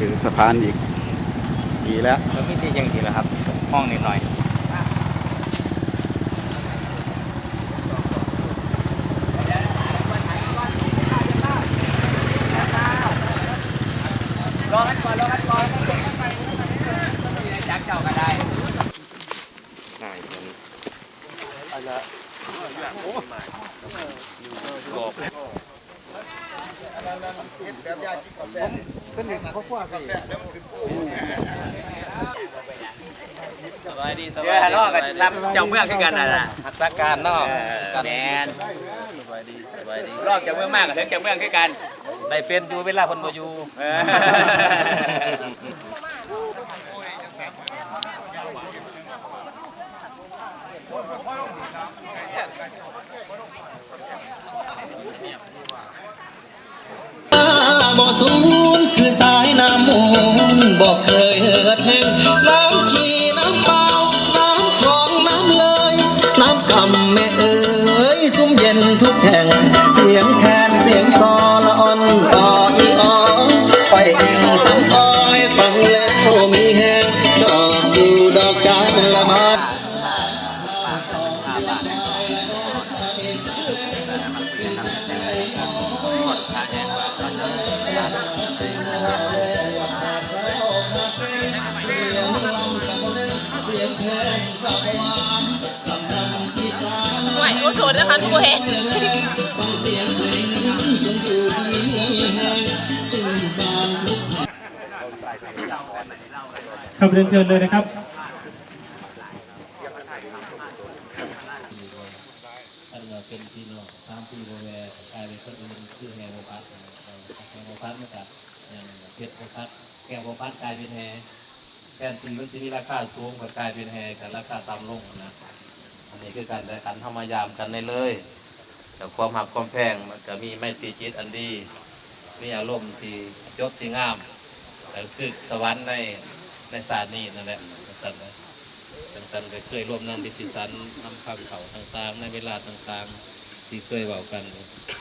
ถึงสะพานอีกดีแล้ว แล้วมีที่ยังดีแล้วครับห้องนิดหน่อยรอกันก่อนรอกันก่อนจักเจ้าก็ได้ ง่ายเหมือน สบายดีสบายดีเนาะกันรับเจ้าเมืองคือกันน่ะนะหักษาการเนาะแมนสบายดีสบายดีรอบเจ้าเมืองมากกับถึงเจ้าเมืองคือกันได้เป็นอยู่เวลาเพิ่นบ่อยู่เออบ่สูงคือสาย น้ำมูลบอกเคยเหือดแห้ง วโอ้โหนะคะทุกคนครับเรียนเชิญเลยนะครับอันว่าเป็นพี่น้องสามปีโบแวร์กลายเป็นคนอื่นคือแฮโบพัดแฮโบพัดมาจากอย่างเพชรโบพัดแก้วโบพัดกลายเป็นแฮแทนที่มันจะมีราคาสูงก็กลายเป็นแฮกับราคาต่ำลงนะ นนี้คือการแข่ขันทำมายามกันได้เลย แต่ความหักความแพงมันก็มีไม่ตีจิตอันดีมีอารมณ์ที่ยศที่งามแต่คือสวรรค์ในในศาสตร์นี้นั่นแหละสันนะต่างๆก็เคยร่วมนำดิสิสันนำคำเขาต่างๆ ในเวลาต่างๆ ที่เคยเว้ากัน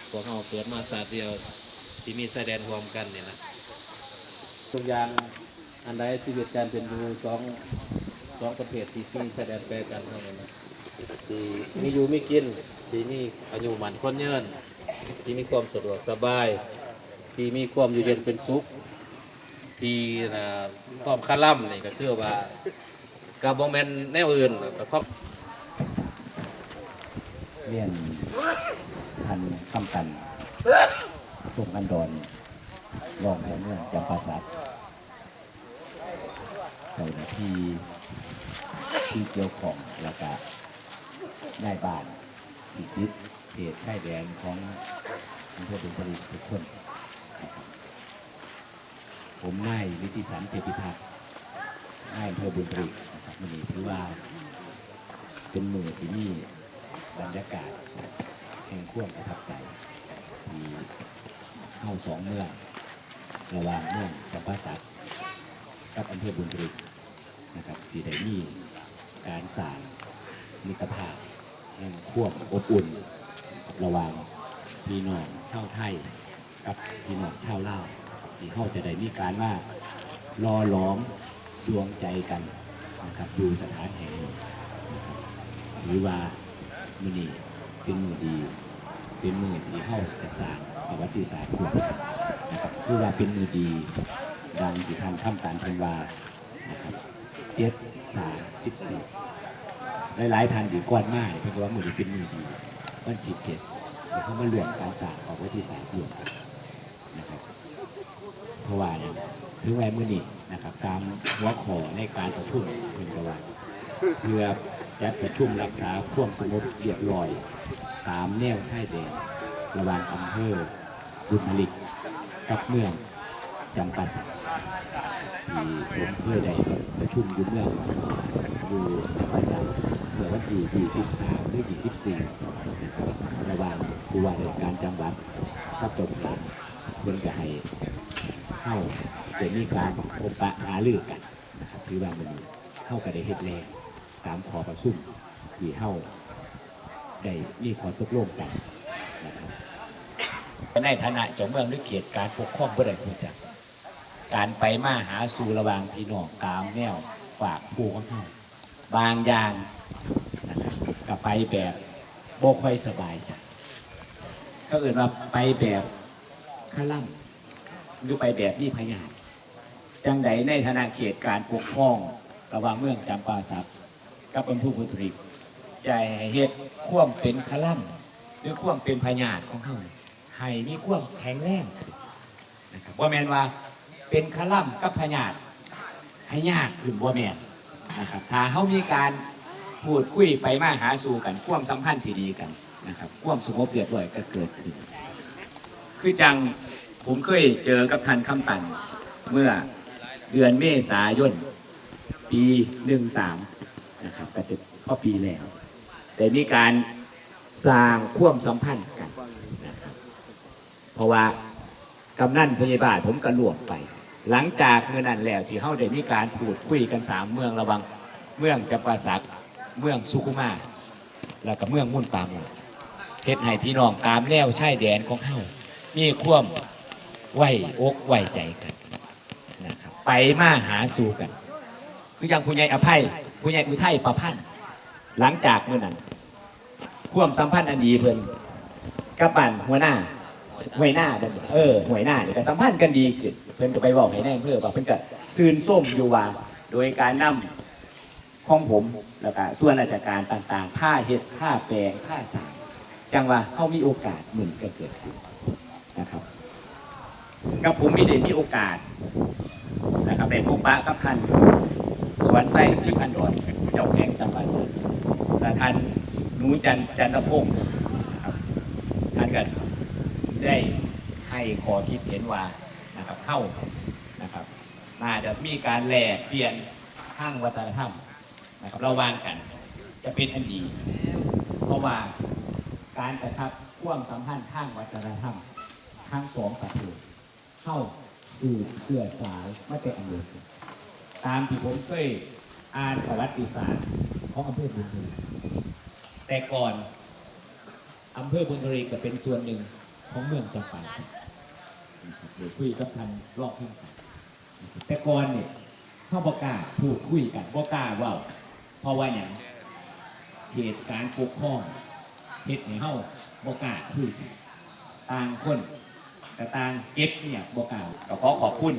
พวกเราเกิดมาศาสตร์เดียว ที่มีแสดงรวมกันเนี่ยนะทุกอย่างอันใดชีวิตการเป็นอยู่สองสองประเภทที่มีแสดงแปรกันเท่านั้น ที่มีอยู่มีกินที่มีอายุมันคนเยินที่มีความสะดวกสบายที่มีความอยู่เย็นเป็นสุขที่นะความคาล่ำนี่ก็คือว่ากับบงแมนแนวอื่นก็ครอบเรียนทันคำกันส่งกันดอนรองแทนเมื่องจำปาสักเจ้าหน้าที่ที่เกี่ยวของแล้วก็ นายบ้านที่ติดเขตชายแดนของอำเภอบุญผลิตทุกคน ผมนายวิติสันเทพิทักษ์นายอำเภอบุญผลิตนะครับวันนี้ถือว่า เป็นมือที่นี่บรรยากาศแห่งความประทับใจที่เข้าสองเมืองระหว่างเมืองจำปาสักกับอำเภอบุญผลิตนะครับที่ได้มีการสร้างมิตรภาพ แห่งความอบอุ่น ระหว่างพี่น้องชาวไทยกับพี่น้องชาวลาวที่เข้าจะได้มีการว่ารอล้อมดวงใจกันนะครับอยู่สถานแห่งนี้หรือว่ามือนีเป็นมือดี เป็นมือที่เข้าจะสร้างประวัติศาสตร์คุณนะครับคือว่าเป็นมือดีดังที่ทำคำการเทวานะครับเจ็ดสามสิบสี่ หลายๆท่านดีก่อนมากเพราะว่ามือเป็นมือดีวันที่เจ็ดเดี๋ยวเขามารวมการสางประวัติศาสตร์รวมนนะครับเพราะว่าอย่างถึงแม้มือนี้นะครับ ตามหัวข้อในการประชุมเป็นกว่าเพื่อจัดประชุมรักษาความสงบเรียบร้อย ตามแนวชายแดนระหว่างอำเภอบุญลิกกับเมืองจำปาสักที่ผมเพื่อได้ประชุมอยู่เมืองอยู่จำปาสัก เมื่อวันที่23หรือ24นะครับระหว่างผู้ว่าราชการจังหวัดกับตัวแทนเพื่อจะให้เข้าเดี๋ยวมีการพบปะหารือกันนะครับถือว่ามันเข้ากับได้เฮ็ดแล้วตามขอประชุมที่เฮาได้มีขอตกลงกันนะครับในฐานะเจ้าเมืองหรือเขตการปกครองบ่ได้รู้จักการไปมาหาสู่ระหว่างพี่น้องตามแนวฝากผู้ของเขา บางอย่างนะครับก็ไปแบบโบค่อยสบายใจก็อื่นว่าไปแบบข้าล่ำหรือไปแบบนี่พยานจังใดในธนาเขตการปกครอง ระหว่างเมืองจำปาสักกับอำเภอพุทธริกใจให้เฮ็ดข่วมเป็นข้าล่ำหรือข่วมเป็นพยานของเขาให้มีข่วมแข็งแรงนะครับว่าแมนว่าเป็นข้าล่ำกับพยานให้ยากขึ้นว่าแมน นะครับถ้าเขามีการพูดคุยไปมาหาสู่กันข่วามสัมพันธ์ที่ดีกันนะครับข่วามสงบเรียบร้อยก็เกิดขึ้น คือจังผมเคยเจอกับทันคำตันเมื่อเดือนเมษายนปีหนึ่งสามนะครับก็จะเข้าปีแล้ว แต่มีการสร้างข่วามสัมพันธ์กันนะครับเพราะว่ากำนันพยาบาลผมก็รวมไป หลังจากเมื่อนั้นแล้วที่เขาได้มีการพูดคุยกันสามเมืองระวังเมืองจำปาสักเมืองสุขุมา แล้วก็เมืองมุ่นตามเฮ็ดให้พี่น้องตามแนวชายแดนของเขามีความไหวอกไหวใจกันนะครับไปมาหาสู่กันคืออย่างผู้ใหญ่อภัยผู้ใหญ่อุทัยประพันธ์หลังจากเมื่อนั้น ความสัมพันธ์อันดีเพิ่นกับบันหัวหน้า หวยหน้าเอเออหวยหน้าเนี่ยก็สัมพันธ์กันดีขึ้นเพิ่นก็ไปบอกให้แน่เพื่อบอกเพิ่นก็ซืนส้มอยู่ว่าโดยการนำของผมแล้วก็ส่วนราชการต่างๆผ้าเฮ็ดผ้าแปลงผ้าสางจังว่าเขามีโอกาสเหมือนกันเกิดขึ้นนะครับกับผมมีได้มีโอกาสนะครับเป็นผู้ปะกับท่านสวนไส้สีพันดอนเจ้าแห่งจำปาสักและท่านนูจันจันทพงศ์ท่านก็ ได้ให้ขอคิดเห็นว่านะครับเข้านะครับ น่าจะมีการแลกเปลี่ยนทางวัฒนธรรมนะครับระวางกัน จะเป็นอันดีเพราะว่าการกระชับความสัมพันธ์ทางวัฒนธรรมทั้งสองประเทศเข้าสู่เสื่อสายไมาแต่อันเดียวกันตามที่ผมเคยอ่านประวัติศาสตร์ของอำเภอบุญทรีแต่ก่อนอำเภอบุญทรีก็เป็นส่วนหนึ่ง ของเมืองจำปาสักนะครับเดี๋ยวคุยกับท่านรอบท่านแต่ก่อนเนี่ยเข้าบอกล้าพูดคุยกันบอกล้าว่าเพราะว่าอย่างเหตุการณ์ปกครองเหตุในเข้าบอกล้าคุยต่างคนกระตางเก็บเนี่ยบกล่าก็ขอขอบคุณ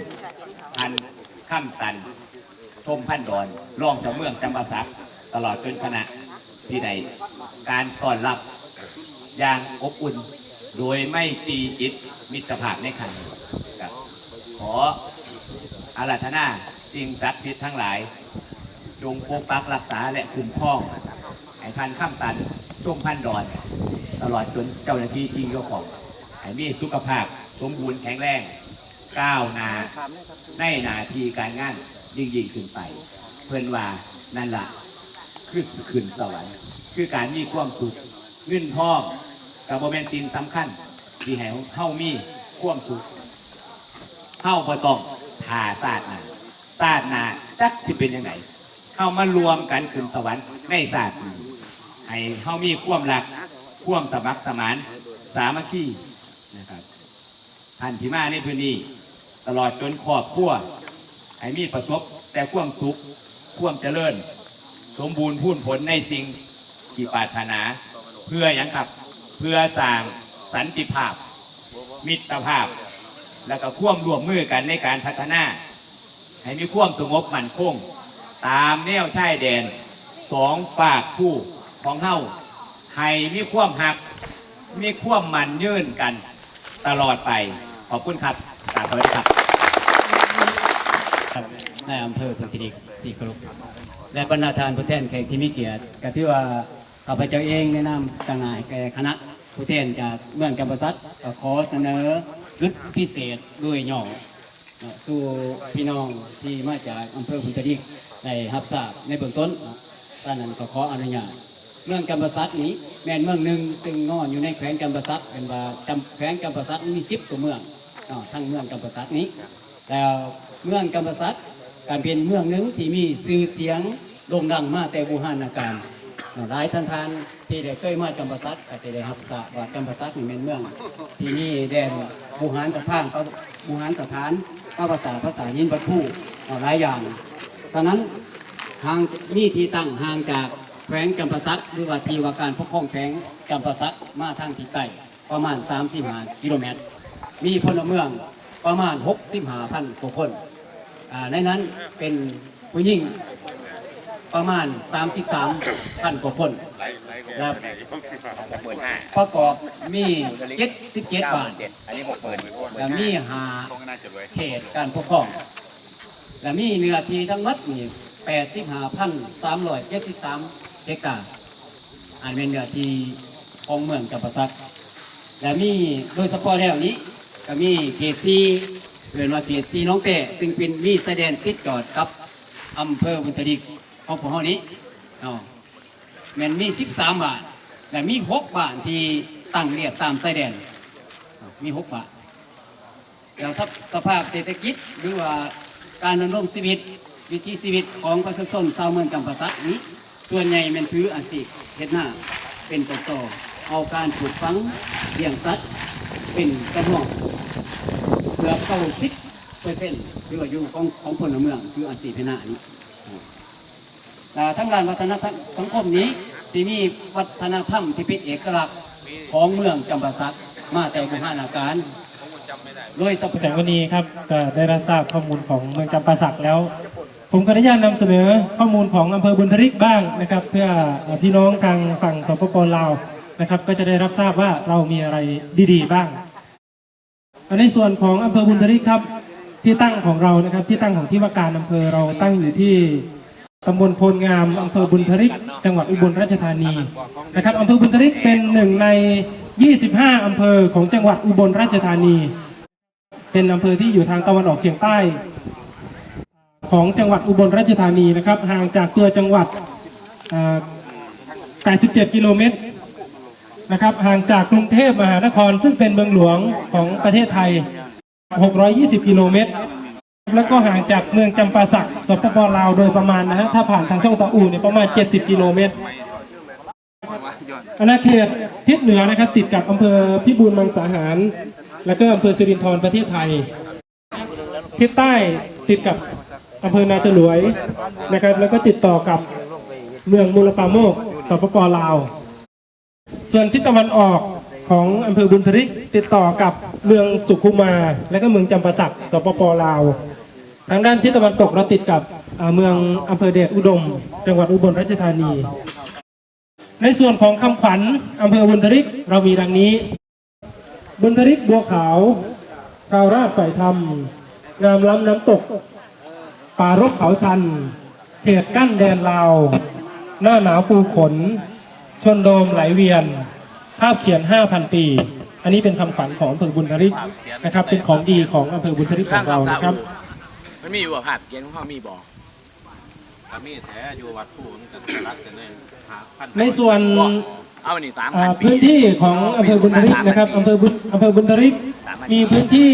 พันข้ามตันชมพันดอนรองเจ้าเมืองจำปาสักตลอดจนคณะที่ใดการต้อนรับอย่างอบอุ่น โดยไม่ตีจิตมิตรภาพในขันกับขออาราธนาสิ่งศักดิ์สิทธิ์ทั้งหลาย จงปกปักรักษาและคุ้มครองให้พันข้ามตันชมพันดอน ตลอดจนเจ้าหน้าที่ที่เกี่ยวข้องให้มีสุขภาพสมบูรณ์แข็งแรงก้าวหน้าในหนาทีการงานยิ่งยิ่งขึ้นไป เพื่อนว่านั่นละคือขึ้นสวรรค์คือการมีความสุขเงินทอง กับโมเมนตินสำคัญที่ให้เข้ามีความสุขเข้าพอต้องผ่าศาสนาศาสนาจักที่เป็นยังไงเข้ามารวมกันขึ้นสวรรค์ในศาสนี้ให้เข้ามีความรักความสมัครสมานสามัคคีนะครับท่านที่มาในพื้นที่ตลอดจนครอบครัวให้มีประสบแต่ความสุขความเจริญ สมบูรณ์พูนผลในสิ่งที่ปรารถนาเพื่ออย่างครับ เพื่อสร้างสันติภาพ มิตรภาพ แล้วก็ควมร่วมมือกันในการพัฒนา ให้มีความสงบมั่นคง ตามแนวชายแดนสองฝากคู่ของเฮาให้มีความหัก มีความมันยืนกันตลอดไป ขอบคุณครับกราบสวัสดีครับในอำเภอพุทธิริกที่เคารพและบรรดาทานผู้แทนแขกที่มีเกียรติก็ที่ว่าข้าพเจ้าเองแนะนำต่างหากแก่คณะ ผู้แทนจากเมืองกัมพูชัก็ขอเสนอรุดพิเศษด้วยย่อเอ่อสู่พี่น้องที่มาจากอำเภอพุทธิริกในรับทราบในเบื้องต้นท่านนั้นก็ขออนุญาตเมืองกัมปสัตนี้แม่นเมืองหนึ่งซึ่งงอนอยู่ในแขวงกัมปสัตเป็นว่าแขวงกัมปสัตมีสิบกว่าเมืองทั้งเมืองกัมปสัตนี้แล้วเมืองกัมปสัตการเป็นเมืองหนึ่งที่มีชื่อเสียงโด่งดังมาแต่บูหานาการเน หลายท่านทานที่ได้เคยมากัมปสัตก็จะได้รับทราบว่ากัมปสัตนี่เป็นเมือง ที่นี่แดนบูหานกับพานเขาบูหารสถานก็ภาษาภาษายินวัตถุหลายอย่างตอนนั้นห่างนี่ที่ตั้งห่างจากแขวงจำปาสักหรือว่าที่ว่าการปกครองแขวงจำปาสักมาทางทิศใต้ประมาณ35กิโลเมตร มีพลเมืองประมาณ65พันกว่าคนในนั้นเป็นผู้หญิง ประมาณ 33พันกว่าคนและประกอบมี77บาทอันนี้หกหมื่นและมีหาเขตการปกครอง และมีเนื้อที่ทั้งหมดนี่85,373เฮกตาร์อันเป็นเนื้อที่ของเมืองจำปาสักและมีโดยเฉพาะแล้วนี้ ก็มีเขตซีเรียนว่าเขตซีน้องแต่ซึ่งเป็นมีแสดนติดจอดกับอำเภอบุญทดิก ของพวกเรานี้เนาแมันมี13บาทและมี6บาทที่ตั้งเรียบตามไส้แดนเนมี6บาทแล้วถ้าสภาพเศรษฐกิจหรือว่าการดำรงชีวิตวิถีชีวิตของประชาชนชาวเมืองจำปาสักนี้ ส่วนใหญ่แมันถืออาชีพเฮ็ดหน้าเป็นตัวโตเอาการปลูกฝังเลี้ยงสัตว์เป็นกระหม่อมเกือบเก้าสิบเปอร์เซ็นต์หรือว่าอยู่ของของพลเมืองคืออาชีพเฮ็ดหน้านี้ ทั้งด้านวัฒนธรรมสังคมนี้ที่มีวัฒนธรรมที่เป็นเอกลักษณ์ของเมืองจำปาสักมาแต่บูหานาการโดยสปแต่วันนี้ครับก็ได้รับทราบข้อมูลของเมืองจำปาสักแล้ว ผมขออนุญาตนำเสนอข้อมูลของอำเภอบุญทริกบ้างนะครับ เพื่อพี่น้องทางฝั่งสปปลาวนะครับ ก็จะได้รับทราบว่าเรามีอะไรดีๆบ้างในส่วนของอำเภอบุญทริกครับที่ตั้งของเรานะครับที่ตั้งของที่ว่าการอำเภอเราตั้งอยู่ที่ ตำบลโพลงามอำเภอบุญทริก จังหวัดอุบลราชธานีนะครับอำเภอบุญทริกเป็นหนึ่งใน 25 อำเภอของจังหวัดอุบลราชธานี เป็นอำเภอที่อยู่ทางตะวันออกเฉียงใต้ ของจังหวัดอุบลราชธานีนะครับห่างจากตัวจังหวัดอ่า87 กิโลเมตรนะครับห่างจากกรุงเทพมหานครซึ่งเป็นเมืองหลวงของประเทศไทย 620 กิโลเมตร แล้วก็ห่างจากเมืองจำปาสักสปปลาวโดยประมาณนะฮะถ้าผ่านทางช่องตะอูเนี่ยประมาณ 70 กิโลเมตรอาณาเขตทิศเหนือนะครับติดกับอำเภอพิบูลมังสาหาร แล้วก็อำเภอสิรินธรประเทศไทยทิศใต้ติดกับอำเภอนาจรวยนะครับ แล้วก็ติดต่อกับเมืองมูลปาโมกสปปลาว ส่วนทิศตะวันออกของอำเภอบุญทริกติดต่อกับเมืองสุขุมา และก็เมืองจำปาสักสปปลาว ทางด้านทิศตะวันตกเราติดกับเมืองอำเภอเดชอุดม จังหวัดอุบลราชธานี ในส่วนของคำขวัญอำเภอบุญทริกเรามีดังนี้ บุญทริกบัวขาวกาวราชฝ่ายธรรม งามล้ำน้ำตก ป่ารกเขาชัน เขตกั้นแดนลาว หน้าหนาวปูขน ชนโดมไหลเวียน ภาพเขียน 5,000 ปี อันนี้เป็นคำขวัญของอำเภอบุญทริกนะครับ เป็นของดีของอำเภอบุญทริกของเรานะครับ มันมีอยู่บ่ผัดเกียนของเขามีบ่ถ้ามีแท้อยู่วัดผู้มันก็รักกันเลยหาพันในส่วนเอาอันนี้สามอ่าพันปี พื้นที่ของอำเภอบุญทริกนะครับอำเภอบุญอำเภอบุญทริกมีพื้นที่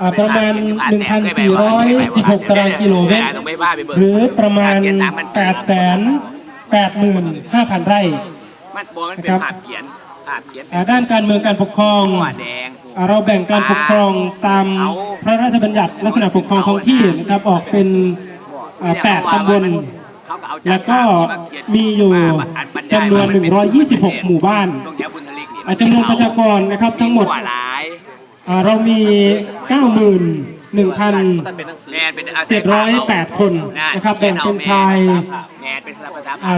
อ่าประมาณ 1,416 ตารางกิโลเมตรต้องไปบ้าไปเบิกหรือประมาณ 8 8 5,000 ไร่ มันบอกมันเป็นผัดเกียน ผัดเกียน อ่าด้านการเมืองการปกครองหัวแดงอ่าเราแบ่งการปกครองตามพระราชบัญญัติลักษณะปกครองท้องที่นะครับออกเป็นอ่า8ตำบล เขาก็เอาจากแล้วก็มีอยู่จำนวน 126 หมู่บ้านตรงแถวบุญทลิกนี่อ่าจำนวนประชากรนะครับทั้งหมดหัวหลายอ่าเรามี 91,000แมนเป็นอา708 คนนะครับแบ่งเป็นชายแมนเป็นภาษาอ่า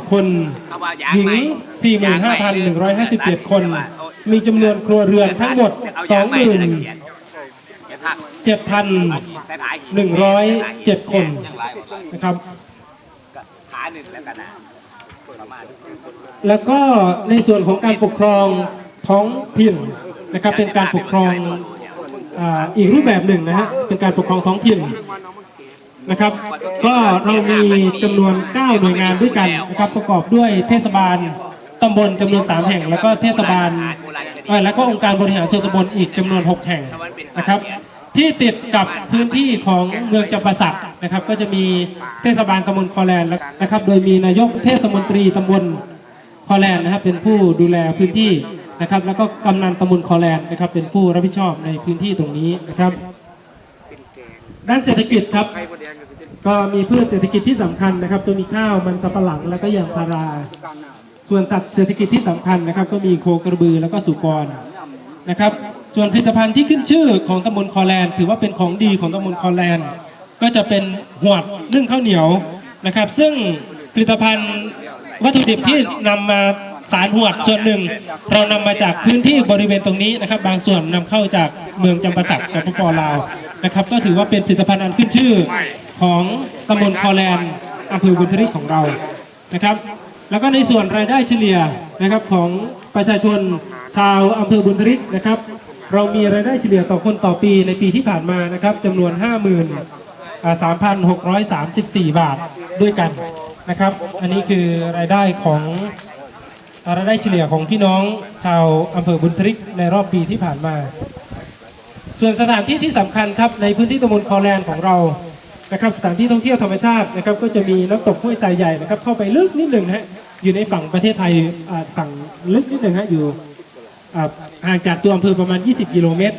46,551 คน เขาว่าหญิง45,157 คน มีจำนวนครัวเรือนทั้งหมด27,107 คนนะครับ ขาหนึ่งแล้วกันนะประมาณแล้วก็ในส่วนของการปกครองท้องถิ่นนะครับเป็นการปกครองอาอีกรูปแบบหนึ่งนะฮะเป็นการปกครองท้องถิ่น นะครับ ก็เรามีจำนวน 9 หน่วยงานด้วยกันนะครับประกอบด้วยเทศบาลตำบลจำนวน 3 แห่ง แล้วก็เทศบาลเอ่อแล้วก็องค์การบริหารส่วนตำบลอีกจำนวน 6 แห่งนะครับ ที่ติดกับพื้นที่ของเมืองจำปาสักนะครับ ก็จะมีเทศบาลตำบลคอแลนด์นะครับ โดยมีนายกเทศมนตรีตำบลคอแลนด์นะครับเป็นผู้ดูแลพื้นที่นะครับ แล้วก็กำนันตำบลคอแลนด์นะครับ เป็นผู้รับผิดชอบในพื้นที่ตรงนี้นะครับ ด้านเศรษฐกิจครับ ก็มีพืชเศรษฐกิจที่สำคัญนะครับตัวมีข้าวมันสำปะหลังแล้วก็ยางพารา ส่วนสัตว์เศรษฐกิจที่สำคัญนะครับ ก็มีโคกระบือแล้วก็สุกรนะครับ ส่วนผลิตภัณฑ์ที่ขึ้นชื่อของตำบลคอแลน ถือว่าเป็นของดีของตำบลคอแลน ก็จะเป็นหวดนึ่งข้าวเหนียวนะครับ ซึ่งผลิตภัณฑ์วัตถุดิบที่นำมาสารหวดส่วนหนึ่ง เรานำมาจากพื้นที่บริเวณตรงนี้นะครับ บางส่วนนำเข้าจากเมืองจำปาสักสปปลาว นะครับก็ถือว่าเป็นผลิตภัณฑ์อันขึ้นชื่อของตำบลคอแลนด์อำเภอบุญทริกของเรานะครับ แล้วก็ในส่วนรายได้เฉลี่ยนะครับของประชาชนชาวอำเภอบุญทริกนะครับ เรามีรายได้เฉลี่ยต่อคนต่อปีในปีที่ผ่านมานะครับจำนวน 53,634 บาทด้วยกันนะครับ อันนี้คือรายได้ของรายได้เฉลี่ยของพี่น้องชาวอำเภอบุญทริกในรอบปีที่ผ่านมา ส่วนสถานที่ที่สำคัญครับในพื้นที่ตำบลคอแลนของเรานะครับสถานที่ท่องเที่ยวธรรมชาตินะครับก็จะมีน้ำตกห้วยทรายใหญ่นะครับเข้าไปลึกนิดหนึ่งนะฮะอยู่ในฝั่งประเทศไทยฝั่งลึกนิดหนึ่งฮะอยู่ห่างจากตัวอำเภอประมาณ 20 กิโลเมตร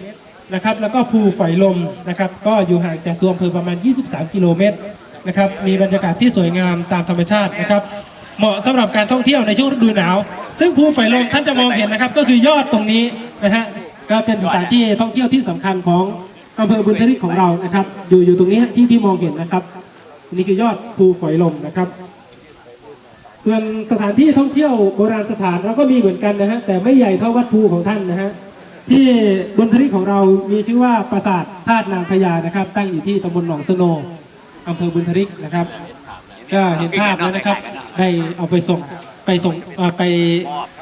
นะครับแล้วก็ภูฝอยลมนะครับก็อยู่ห่างจากตัวอำเภอประมาณ 23 กิโลเมตรนะครับมีบรรยากาศที่สวยงามตามธรรมชาตินะครับเหมาะสำหรับการท่องเที่ยวในช่วงฤดูหนาว ซึ่งภูฝอยลมท่านจะมองเห็นนะครับก็คือยอดตรงนี้นะฮะ ก็เป็นสถานที่ท่องเที่ยวที่สำคัญของอำเภอบุญทริกของเรานะครับ อยู่อยู่ตรงนี้ที่ที่มองเห็นนะครับ นี่คือยอดภูฝอยลมนะครับ ส่วนสถานที่ท่องเที่ยวโบราณสถานเราก็มีเหมือนกันนะฮะแต่ไม่ใหญ่เท่าวัดภูของท่านนะฮะที่บุญทริกของเรามีชื่อว่าปราสาทธาตุนางพญานะครับ ตั้งอยู่ที่ตำบลหนองสโนอำเภอบุญทริกนะครับ ก็เห็นภาพแล้วนะครับได้เอาไปส่ง ไปส่งเอ่อไป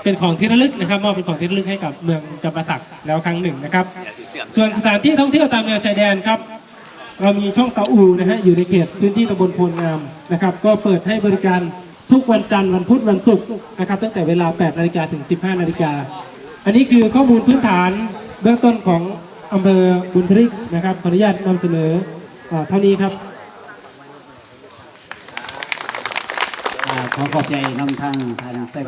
เป็นของที่ระลึกนะครับมอบเป็นของที่ระลึกให้กับเมืองจำปาสักแล้วครั้งหนึ่งนะครับ ส่วนสถานที่ท่องเที่ยวตามแนวชายแดนครับ เรามีช่องเตาอูนะฮะอยู่ในเขตพื้นที่ตำบลโพลงามนะครับ ก็เปิดให้บริการทุกวันจันทร์วันพุธวันศุกร์นะครับ ตั้งแต่เวลา 8 นาฬิกาถึง 15 นาฬิกา อันนี้คือข้อมูลพื้นฐานเบื้องต้นของอำเภอบุญทริกนะครับขออนุญาตนำเสนอเอ่อเท่านี้ครับ อ่า ขอขอบใจน้ำทางทางไซบ